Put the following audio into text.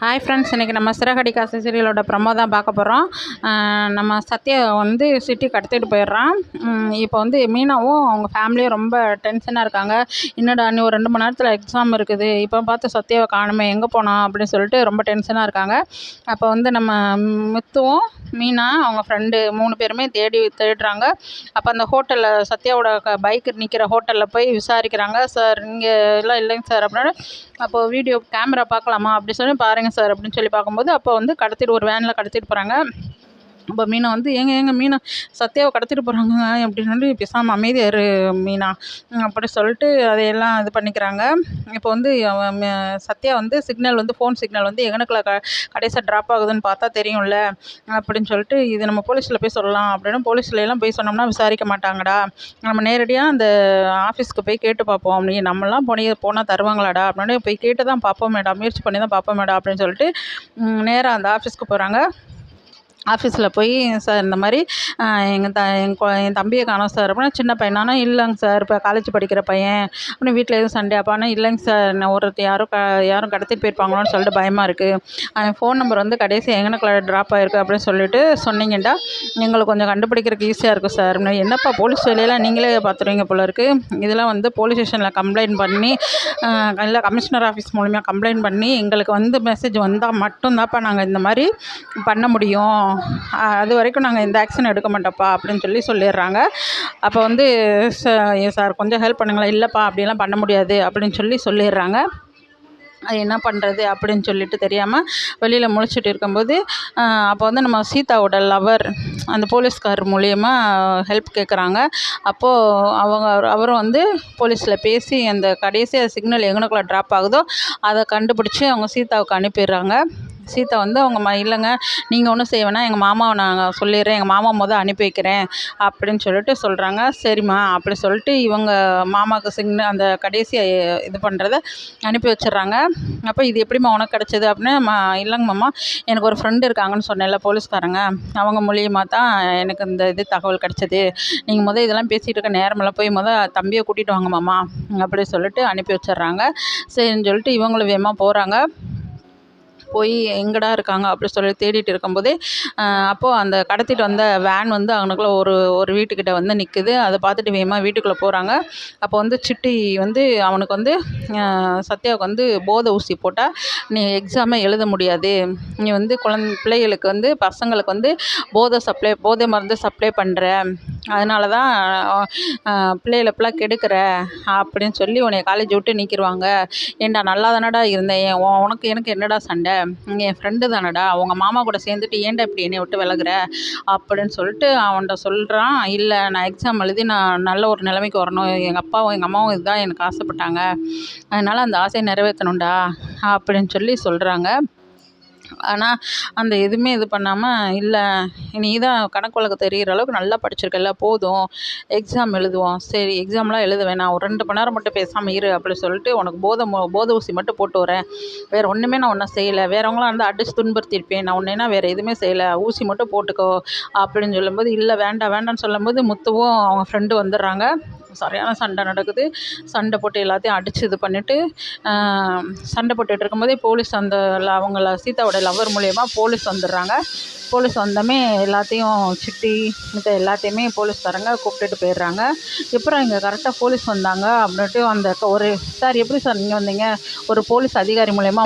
Hi friends இன்றைக்கி நம்ம சிறகடி காசு சீரியலோட ப்ரமோ தான் பார்க்க போகிறோம் நம்ம சத்யா வந்து சிட்டிக்கு கடத்திட்டு போயிடுறான். இப்போ வந்து மீனாவும் அவங்க ஃபேமிலியும் ரொம்ப டென்ஷனாக இருக்காங்க. என்னடா நீ ஒரு ரெண்டு மணி நேரத்தில் எக்ஸாம் இருக்குது. இப்போ பார்த்து சத்யாவை காணுமே எங்கே போனோம் அப்படின்னு சொல்லிட்டு ரொம்ப டென்ஷனாக இருக்காங்க. அப்போ வந்து நம்ம மித்துவும் மீனா அவங்க ஃப்ரெண்டு மூணு பேருமே தேடி தேடுறாங்க. அப்போ அந்த ஹோட்டலில் சத்யாவோட க பைக் நிற்கிற ஹோட்டலில் போய் விசாரிக்கிறாங்க. சார் இங்கே எல்லாம் இல்லைங்க சார் அப்படின்னா. அப்போது வீடியோ கேமரா பார்க்கலாமா அப்படி சொல்லி பாருங்கள் சார் அப்படின்னு சொல்லி பார்க்கும்போது அப்போ வந்து கடத்திட்டு ஒரு வேனில் கடத்திட்டு போகிறாங்க இப்போ மீனை வந்து ஏங்க ஏங்க மீனை சத்யாவை கடத்திட்டு போகிறாங்க அப்படின்னு சொல்லி பேசாமல் அமைதியாக இரு மீனா. அப்படி சொல்லிட்டு அதையெல்லாம் இது பண்ணிக்கிறாங்க. இப்போ வந்து சத்யா வந்து சிக்னல் வந்து ஃபோன் சிக்னல் வந்து எங்கனக்குள்ள க கடைசியாக ட்ராப் ஆகுதுன்னு பார்த்தா தெரியும்ல அப்படின்னு சொல்லிட்டு இது நம்ம போலீஸில் போய் சொல்லலாம் அப்படின்னு போலீஸில் எல்லாம் போய் சொன்னோம்னா விசாரிக்க மாட்டாங்கடா. நம்ம நேரடியாக அந்த ஆஃபீஸ்க்கு போய் கேட்டு பார்ப்போம். அப்படின்னு நம்மளாம் போனே போனால் தருவாங்களாடா அப்படின்னு போய் கேட்டு தான் பார்ப்போம் மேடம் முயற்சி பண்ணி தான் பார்ப்போம் மேடம் அப்படின்னு சொல்லிட்டு நேராக அந்த ஆஃபீஸ்க்கு போகிறாங்க ஆஃபீஸில் போய் சார் இந்த மாதிரி எங்கள் த எங்கள் என் தம்பியை காணோம் சார் அப்படின்னா சின்ன பையனானா இல்லைங்க சார் இப்போ காலேஜ் படிக்கிற பையன். அப்படின்னு வீட்டில் எதுவும் சண்டே அப்பானா இல்லைங்க சார் நான் ஒருத்தர் யாரும் க யாரும் கடத்திட்டு போயிருப்பாங்களோன்னு சொல்லிட்டு பயமாக இருக்குது அவன் ஃபோன் நம்பர் வந்து கடைசி எங்கனக்குள்ள ட்ராப் ஆகிருக்கு அப்படின்னு சொல்லிட்டு சொன்னீங்கன்னா எங்களுக்கு கொஞ்சம் கண்டுபிடிக்கிறதுக்கு ஈஸியாக இருக்கும் சார் என்னப்பா போலீஸ் வேலையெல்லாம் நீங்களே பார்த்துருவீங்க போல இருக்குது இதெல்லாம் வந்து போலீஸ் ஸ்டேஷனில் கம்ப்ளைண்ட் பண்ணி இல்லை கமிஷனர் ஆஃபீஸ் மூலிமா கம்ப்ளைண்ட் பண்ணி எங்களுக்கு வந்து மெசேஜ் வந்தால் மட்டும்தான்ப்பா நாங்கள் இந்த மாதிரி பண்ண முடியும். அது வரைக்கும் நாங்கள் இந்த ஆக்ஷன் எடுக்க மாட்டோம்ப்பா அப்படின்னு சொல்லி சொல்லிடுறாங்க. அப்போ வந்து ச சார் கொஞ்சம் ஹெல்ப் பண்ணுங்களேன். இல்லைப்பா அப்படிலாம் பண்ண முடியாது. அப்படின்னு சொல்லி சொல்லிடுறாங்க. அது என்ன பண்ணுறது அப்படின்னு சொல்லிட்டு தெரியாமல் வெளியில் முழிச்சிட்டு இருக்கும்போது அப்போ வந்து நம்ம சீதாவோட லவர் அந்த போலீஸ்கார் மூலியமாக ஹெல்ப் கேட்குறாங்க அப்போது அவங்க அவரும் வந்து போலீஸில் பேசி அந்த கடைசியாக சிக்னல் எங்கனக்குள்ளே ட்ராப் ஆகுதோ அதை கண்டுபிடிச்சி அவங்க சீதாவுக்கு அனுப்பிடுறாங்க. சீதா வந்து அவங்க ம இல்லைங்க நீங்கள் ஒன்றும் செய்ய வேணாம். எங்கள் மாமாவை நான் சொல்லிடுறேன். எங்கள் மாமா மொதல் அனுப்பி வைக்கிறேன். அப்படின்னு சொல்லிட்டு சொல்கிறாங்க சரிம்மா. அப்படி சொல்லிட்டு இவங்க மாமாவுக்கு சிக்ன அந்த கடைசி இது பண்ணுறத அனுப்பி வச்சிடுறாங்க. அப்போ இது எப்படிம்மா உனக்கு கிடச்சிது? அப்படின்னு மா இல்லைங்க மாமா. எனக்கு ஒரு ஃப்ரெண்டு இருக்காங்கன்னு சொன்னேன்ல போலீஸ்காரங்க. அவங்க மூலியமாக தான் எனக்கு இந்த இது தகவல் கிடச்சிது. நீங்கள் முதல் இதெல்லாம் பேசிகிட்டு இருக்க நேரமெல்லாம் போய் முதல் தம்பியை கூட்டிகிட்டு வாங்க மாமா. அப்படி சொல்லிட்டு அனுப்பி வச்சிடுறாங்க. சரின்னு சொல்லிட்டு இவங்களும் வேகமாக போகிறாங்க போய் எங்கடா இருக்காங்க அப்படி சொல்லி தேடிட்டு இருக்கும்போதே அப்போது அந்த கடத்திட்டு வந்த வேன் வந்து அவனுக்குள்ளே ஒரு ஒரு வீட்டுக்கிட்ட வந்து நிற்குது அதை பார்த்துட்டு வேகமாக வீட்டுக்குள்ளே போகிறாங்க அப்போ வந்து சிட்டி வந்து அவனுக்கு வந்து சத்யாவுக்கு வந்து போதை ஊசி போட்டால் நீ எக்ஸாமே எழுத முடியாது. நீ வந்து குழந் பிள்ளைகளுக்கு வந்து பசங்களுக்கு வந்து போதை சப்ளை போதை மருந்து சப்ளை பண்ணுற அதனால தான் பிள்ளைகளை இப்படிலாம் கெடுக்கிற. அப்படின்னு சொல்லி உன்னை காலேஜ் விட்டு நீக்கிடுவாங்க. ஏன்டா நல்லா தானடா இருந்தேன் உனக்கு எனக்கு என்னடா சண்டை? இங்கே என் ஃப்ரெண்டு தானடா. அவங்க மாமா கூட சேர்ந்துட்டு ஏன்டா இப்படி என்னை விட்டு விலகுற? அப்படின்னு சொல்லிட்டு அவன்கிட்ட சொல்கிறான் இல்லை நான் எக்ஸாம் எழுதி நான் நல்ல ஒரு நிலைமைக்கு வரணும். எங்கள் அப்பாவும் எங்கள் அம்மாவும் இதுதான் எனக்கு ஆசைப்பட்டாங்க. அதனால் அந்த ஆசையை நிறைவேற்றணும்டா அப்படின்னு சொல்லி சொல்கிறாங்க ஆனால் அந்த எதுவுமே இது பண்ணாமல் இல்லை நீ தான் கணக்கு வழக்கு தெரிகிற அளவுக்கு நல்லா படிச்சிருக்கல்ல போதும். எக்ஸாம் எழுதுவோம். சரி எக்ஸாம்லாம் எழுத வேணாம். ஒரு ரெண்டு மணி நேரம் மட்டும் பேசாமல் இரு அப்படி சொல்லிட்டு உனக்கு போதை மோ போதை ஊசி மட்டும் போட்டு வரேன். வேறு ஒன்றுமே நான் ஒன்றும் செய்யலை. வேறவங்களாம் வந்து அடித்து துன்புறுத்தியிருப்பேன். நான் ஒன்றைனா வேறு எதுவுமே செய்யலை. ஊசி மட்டும் போட்டுக்கோ அப்படின்னு சொல்லும்போது இல்லை வேண்டாம் வேண்டாம்னு சொல்லும்போது முத்துவும் அவங்க ஃப்ரெண்டு வந்துடுறாங்க. சரியான சண்டை நடக்குது. சண்டை போட்டு எல்லாத்தையும் அடித்து இது பண்ணிவிட்டு சண்டை போட்டுட்டு இருக்கும்போதே போலீஸ் அந்த அவங்கள சீதாவோட லவ்வர் மூலயமா போலீஸ் வந்துடுறாங்க. போலீஸ் வந்தோமே எல்லாத்தையும் சிட்டி மற்ற எல்லாத்தையுமே போலீஸ்காரங்க கூப்பிட்டுட்டு போயிடுறாங்க. எப்பறம் இங்கே கரெக்டாக போலீஸ் வந்தாங்க அப்படின்ட்டு அந்த ஒரு சார் எப்படி சார் நீங்கள் வந்தீங்க? ஒரு போலீஸ் அதிகாரி மூலயமா